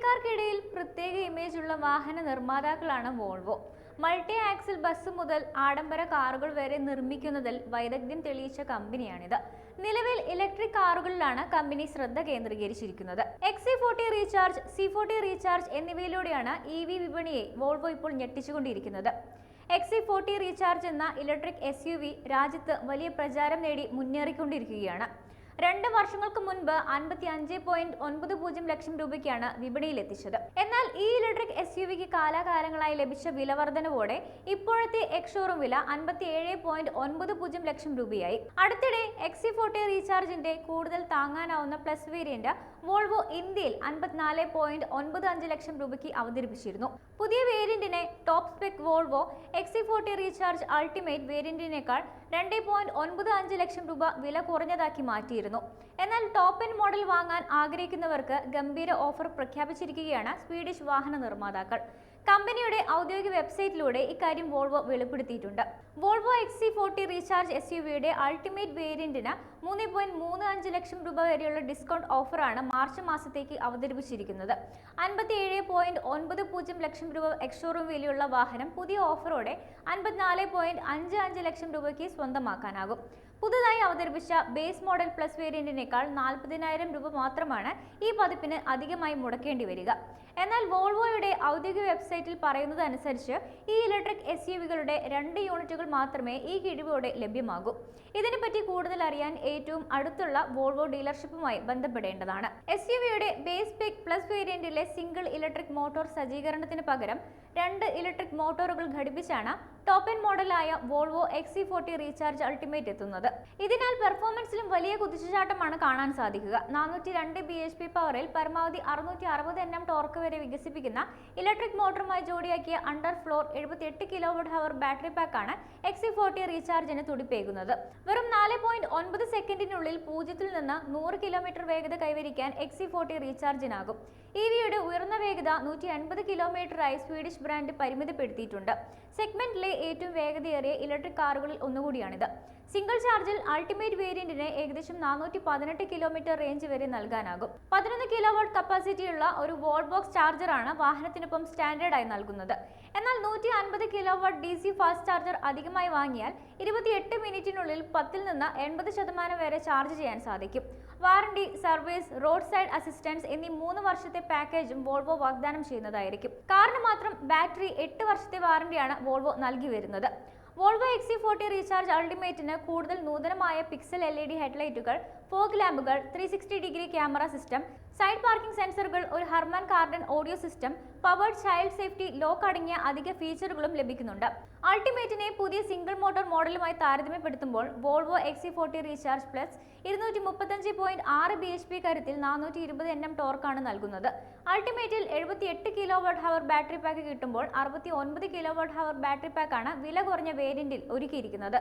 ഇന്ത്യക്കാർക്കിടയിൽ പ്രത്യേക ഇമേജ് ഉള്ള വാഹന നിർമ്മാതാക്കളാണ് വോൾവോ. മൾട്ടി ആക്സിൽ ബസ് മുതൽ ആഡംബര കാറുകൾ വരെ നിർമ്മിക്കുന്നതിൽ വൈദഗ്ധ്യം തെളിയിച്ച കമ്പനിയാണിത്. നിലവിൽ ഇലക്ട്രിക് കാറുകളിലാണ് കമ്പനി ശ്രദ്ധ കേന്ദ്രീകരിച്ചിരിക്കുന്നത്. XC forty recharge C forty recharge എന്നിവയിലൂടെയാണ് E V വിപണിയെ വോൾവോ ഇപ്പോൾ ഞെട്ടിച്ചുകൊണ്ടിരിക്കുന്നത്. എക്സി ഫോർട്ടി റീചാർജ് എന്ന ഇലക്ട്രിക് എസ് രാജ്യത്ത് വലിയ പ്രചാരം നേടി മുന്നേറിക്കൊണ്ടിരിക്കുകയാണ്. രണ്ട് വർഷങ്ങൾക്ക് മുൻപ് അൻപത്തി അഞ്ച് പോയിന്റ് ഒൻപത് പൂജ്യം ലക്ഷം രൂപയ്ക്കാണ് വിപണിയിൽ എത്തിച്ചത് എന്നാൽ ഈ ഇലക്ട്രിക് എസ് യു വിക്ക് കാലാകാലങ്ങളായി ലഭിച്ച വിലവർദ്ധനവോടെ ഇപ്പോഴത്തെ എക്സ് വില അൻപത്തി ഏഴ് പോയിന്റ് ഒൻപത് പൂജ്യം ലക്ഷം രൂപയായി. അടുത്തിടെ എക്സി ഫോർട്ടി റീചാർജിന്റെ കൂടുതൽ താങ്ങാനാവുന്ന പ്ലസ് വേരിയന്റ് വോൾവോ ഇന്ത്യയിൽ അൻപത്തിനാല് പോയിന്റ് ഒൻപത് അഞ്ച് ലക്ഷം രൂപയ്ക്ക് അവതരിപ്പിച്ചിരുന്നു. പുതിയ വേരിയന്റിനെ top spec Volvo XC forty recharge ultimate വേരിയന്റിനേക്കാൾ രണ്ട് പോയിന്റ് ഒൻപത് അഞ്ച് ലക്ഷം രൂപ വില കുറഞ്ഞതാക്കി മാറ്റിയിരുന്നു. എന്നാൽ ടോപ്പ് എൻ മോഡൽ വാങ്ങാൻ ആഗ്രഹിക്കുന്നവർക്ക് ഗംഭീര ഓഫർ പ്രഖ്യാപിച്ചിരിക്കുകയാണ് സ്വീഡിഷ് വാഹന നിർമ്മാതാക്കൾ. കമ്പനിയുടെ ഔദ്യോഗിക വെബ്സൈറ്റിലൂടെ ഇക്കാര്യം Volvo വെളിപ്പെടുത്തിയിട്ടുണ്ട്. Volvo X forty recharge S U വിയുടെ അൾട്ടിമേറ്റ് വേരിയന്റിന് മൂന്ന് പോയിന്റ് മൂന്ന് അഞ്ച് ലക്ഷം രൂപ വരെയുള്ള ഡിസ്കൗണ്ട് ഓഫറാണ് മാർച്ച് മാസത്തേക്ക് അവതരിപ്പിച്ചിരിക്കുന്നത്. അൻപത്തി ഏഴ് പോയിന്റ് ഒൻപത് പൂജ്യം ലക്ഷം രൂപ എക്സ്ഷോറൂം വിലയുള്ള വാഹനം പുതിയ ഓഫറോടെ അൻപത്തിനാല് പോയിന്റ് അഞ്ച് അഞ്ച് ലക്ഷം രൂപയ്ക്ക് സ്വന്തമാക്കാനാകും. പുതുതായി അവതരിപ്പിച്ച ബേസ് മോഡൽ പ്ലസ് വേരിയന്റിനേക്കാൾ നാൽപ്പതിനായിരം രൂപ മാത്രമാണ് ഈ പതിപ്പിന് അധികമായി മുടക്കേണ്ടി വരിക. എന്നാൽ വോൾവോയുടെ ഔദ്യോഗിക വെബ്സൈറ്റിൽ പറയുന്നത് അനുസരിച്ച് ഈ ഇലക്ട്രിക് എസ് യു വികളുടെ രണ്ട് യൂണിറ്റുകൾ മാത്രമേ ഈ കിഴിവോടെ ലഭ്യമാകൂ. ഇതിനെപ്പറ്റി കൂടുതൽ അറിയാൻ ഏറ്റവും അടുത്തുള്ള വോൾവോ ഡീലർഷിപ്പുമായി ബന്ധപ്പെടേണ്ടതാണ്. എസ് യു വിയുടെ ബേസ് പിക് പ്ലസ് വേരിയന്റിലെ സിംഗിൾ ഇലക്ട്രിക് മോട്ടോർ സജ്ജീകരണത്തിന് പകരം രണ്ട് ഇലക്ട്രിക് മോട്ടോറുകൾ ഘടിപ്പിച്ചാണ് top end മോഡലായ Volvo X XC forty recharge ultimate എത്തുന്നത്. ഇതിനാൽ പെർഫോമൻസിലും വലിയ കുതിച്ചുചാട്ടമാണ് കാണാൻ സാധിക്കുക. നാനൂറ്റി രണ്ട് ബി എച്ച് പി പവറിൽ പരമാവധി അറുന്നൂറ്റി അറുപത് എൻ എം ടോർക്ക് വരെ വികസിപ്പിക്കുന്ന ഇലക്ട്രിക് മോട്ടോറുമായി ജോഡിയാക്കിയ അണ്ടർ ഫ്ലോർ എഴുപത്തി എട്ട് കിലോ വോട്ട് ഹവർ ബാറ്ററി പാക്കാണ് എക്സ് സി ഫോർട്ടി റീചാർജിന് തുടിപ്പേകുന്നത്. വെറും നാല് പോയിന്റ് ഒൻപത് സെക്കൻഡിനുള്ളിൽ പൂജ്യത്തിൽ നിന്ന് നൂറ് കിലോമീറ്റർ വേഗത കൈവരിക്കാൻ എക്സ് എക്സി ഫോർട്ടി റീചാർജിനാകും. ഇ വിയുടെ ഉയർന്ന വേഗത നൂറ്റി അൻപത് കിലോമീറ്ററായി സ്വീഡിഷ് ബ്രാൻഡ് പരിമിതപ്പെടുത്തിയിട്ടുണ്ട്. സെഗ്മെന്റിലെ ഏറ്റവും വേഗതയേറിയ ഇലക്ട്രിക് കാറുകളിൽ ഒന്നുകൂടിയാണിത്. സിംഗിൾ ചാർജിൽ അൾട്ടിമേറ്റ് വേരിയന്റിന് ഏകദേശം നാനൂറ്റി പതിനെട്ട് കിലോമീറ്റർ റേഞ്ച് വരെ നൽകാനാകും. പതിനൊന്ന് കിലോ വാട്ട് കപ്പാസിറ്റിയുള്ള ഒരു വോൾ ബോക്സ് ചാർജറാണ് വാഹനത്തിനൊപ്പം സ്റ്റാൻഡേർഡായി നൽകുന്നത്. എന്നാൽ നൂറ്റി അൻപത് kilo watt D C fast charger അധികമായി വാങ്ങിയാൽ ഇരുപത്തിയെട്ട് മിനിറ്റിനുള്ളിൽ പത്തിൽ നിന്ന് എൺപത് ശതമാനം വരെ ചാർജ് ചെയ്യാൻ സാധിക്കും. Warranty service road side assistance എന്നീ മൂന്ന് വർഷത്തെ പാക്കേജും വോൾവോ വാഗ്ദാനം ചെയ്യുന്നതായിരിക്കും. കാറിന് മാത്രം ബാറ്ററി എട്ട് വർഷത്തെ വാറണ്ടിയാണ് വോൾവോ നൽകി വരുന്നത്. വോൾവോ എക്സി ഫോർട്ടി റീചാർജ് അൾട്ടിമേറ്റിന് കൂടുതൽ നൂതനമായ പിക്സൽ എൽ ഇ ഡി ഹെഡ്ലൈറ്റുകൾ fog ലാമ്പുകൾ three sixty degree camera system side parking സെൻസറുകൾ ഒരു Harman Kardon audio system powered child safety lock അടങ്ങിയ അധിക ഫീച്ചറുകളും ലഭിക്കുന്നുണ്ട്. അൾട്ടിമേറ്റിനെ പുതിയ സിംഗിൾ മോട്ടോർ മോഡലുമായി താരതമ്യപ്പെടുത്തുമ്പോൾ Volvo XC forty recharge plus ഇരുന്നൂറ്റി മുപ്പത്തഞ്ച് പോയിന്റ് ആറ് ബി എച്ച് പി കരുത്തിൽ നാനൂറ്റി ഇരുപത് എൻ എം ടോർക്കാണ് നൽകുന്നത്. അൾട്ടിമേറ്റിൽ എഴുപത്തി എട്ട് kilo watt hour battery pack കിട്ടുമ്പോൾ അറുപത്തി ഒൻപത് കിലോ വാട്ട് ഹവർ ബാറ്ററി പാക്കാണ് വില കുറഞ്ഞ വേരിയന്റിൽ ഒരുക്കിയിരിക്കുന്നത്.